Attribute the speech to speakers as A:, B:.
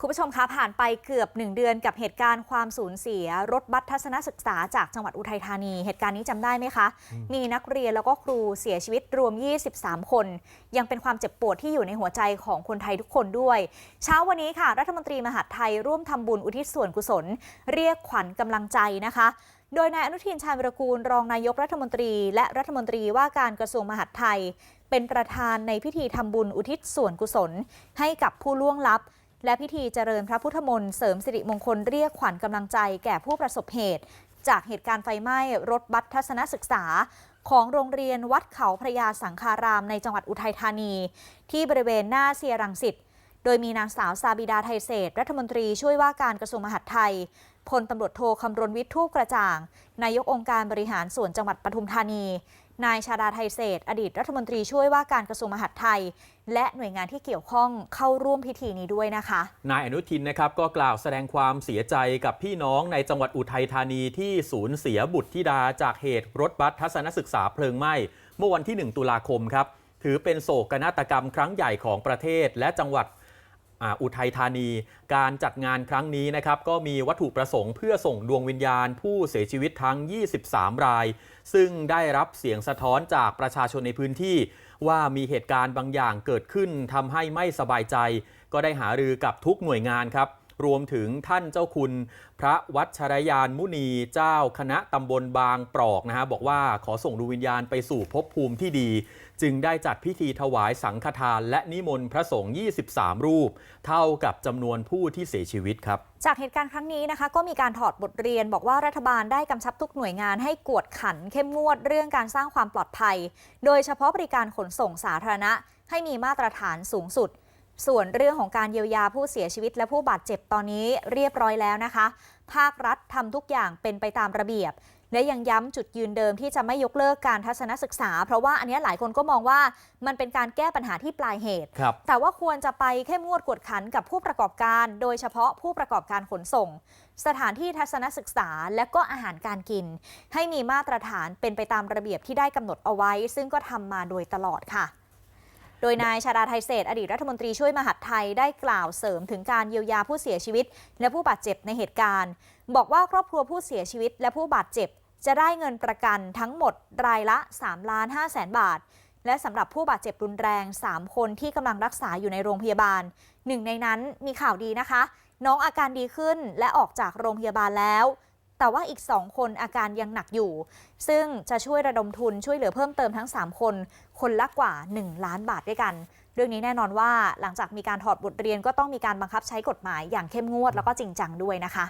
A: คุณผู้ชมคะผ่านไปเกือบ 1 เดือนกับเหตุการณ์ความสูญเสีย รถบัสทัศนศึกษาจากจังหวัดอุทัยธานี เหตุการณ์นี้จำได้ไหมคะ มีนักเรียนแล้วก็ครูเสียชีวิตรวม 23 คน ยังเป็นความเจ็บปวดที่อยู่ในหัวใจของคนไทยทุกคนด้วย เช้าวันนี้ค่ะ รัฐมนตรีมหาดไทยร่วมทำบุญอุทิศส่วนกุศล เรียกขวัญกำลังใจนะคะ โดยนายอนุทินชาญวิรกูลรองนายกรัฐมนตรี และรัฐมนตรีว่าการกระทรวงมหาดไทย เป็นประธานในพิธีทำบุญอุทิศส่วนกุศล ให้กับผู้ล่วงลับ และพิธีเจริญพระพุทธมนต์เสริมสิริมงคลเรียกขวัญกำลังใจแก่ผู้ประสบเหตุ จากเหตุการณ์ไฟไหม้รถบัสทัศนศึกษา ของโรงเรียนวัดเขาพระยาสังคารามในจังหวัดอุทัยธานี ที่บริเวณหน้าเซียรังสิต โดยมีนางสาวซาบิดาไทยเศรษฐรัฐมนตรีช่วยว่าการกระทรวงมหาดไทยพลตำรวจโทคำรณวิทย์ทูปกระจ่าง นายกองค์การบริหารส่วนจังหวัดปทุมธานี นายชาดาไทยเศรษฐอดีตรัฐมนตรีช่วยว่าการกระทรวงมหาดไทย และหน่วยงานที่เกี่ยวข้องเข้าร่วมพิธีนี้ด้วยนะคะ
B: นายอนุทินนะครับก็กล่าวแสดงความเสียใจกับพี่น้องในจังหวัดอุทัยธานีที่สูญเสียบุตรธิดาจากเหตุรถบัสทัศนศึกษาเพลิงไหม้เมื่อวันที่ 1 ตุลาคมครับถือเป็นโศกนาฏกรรมครั้งใหญ่ของประเทศและจังหวัด อุทัยธานี การจัดงานครั้งนี้นะครับก็มีวัตถุประสงค์เพื่อส่งดวงวิญญาณผู้เสียชีวิตทั้ง 23 ราย ซึ่งได้รับเสียงสะท้อนจากประชาชนในพื้นที่ ว่ามีเหตุการณ์บางอย่างเกิดขึ้นทำให้ไม่สบายใจ ก็ได้หารือกับทุกหน่วยงานครับ รวมถึงท่านเจ้าคุณพระวัชรยานมุนีเจ้าคณะตำบลบางปรอกนะฮะบอกว่าขอส่งดวงวิญญาณไปสู่ภพภูมิที่ดี จึงได้จัดพิธีถวายสังฆทาน และนิมนต์พระสงฆ์ 23 รูป เท่ากับจำนวนผู้ที่เสียชีวิตครับ
A: จากเหตุการณ์ครั้งนี้นะคะ ก็มีการถอดบทเรียน บอกว่ารัฐบาลได้กำชับทุกหน่วยงานให้กวดขันเข้มงวดเรื่องการสร้างความปลอดภัย โดยเฉพาะบริการขนส่งสาธารณะ ให้มีมาตรฐานสูงสุด ส่วนเรื่องของการเยียวยาผู้เสียชีวิตและผู้บาดเจ็บตอนนี้เรียบร้อยแล้วนะคะ ภาครัฐทำทุกอย่างเป็นไปตามระเบียบ และยังย้ำจุดยืนเดิมที่จะไม่ยกเลิกการทัศนศึกษา เพราะว่าอันเนี้ยหลายคนก็มองว่ามันเป็นการแก้ปัญหาที่ปลายเหตุ
B: ครับ
A: แต่ว่าควรจะไปเข้มงวดกวดขันกับผู้ประกอบการ โดยเฉพาะผู้ประกอบการขนส่ง สถานที่ทัศนศึกษาและก็อาหารการกิน ให้มีมาตรฐานเป็นไปตามระเบียบที่ได้กำหนดเอาไว้ ซึ่งก็ทำมาโดยตลอดค่ะ โดยนายชาดาไทยเศษอดีตรัฐมนตรีช่วยมหาดไทยได้กล่าวเสริมถึงการเยียวยาผู้เสียชีวิต และผู้บาดเจ็บในเหตุการณ์ บอกว่าครอบครัวผู้เสียชีวิตและผู้บาดเจ็บ จะได้เงินประกันทั้งหมดรายละ3ล้าน5แสนบาท และสำหรับผู้บาดเจ็บรุนแรง 3 คนที่กำลังรักษาอยู่ในโรงพยาบาลหนึ่งในนั้นมีข่าวดีนะคะ น้องอาการดีขึ้นและออกจากโรงพยาบาลแล้ว แต่ว่าอีก 2 คนอาการยังหนักอยู่ ซึ่งจะช่วยระดมทุนช่วยเหลือเพิ่มเติมทั้ง 3 คน คนละกว่า 1 ล้านบาทด้วยกัน เรื่องนี้แน่นอนว่าหลังจากมีการถอดบทเรียนก็ต้องมีการบังคับใช้กฎหมายอย่างเข้มงวดแล้วก็จริงจังด้วยนะคะ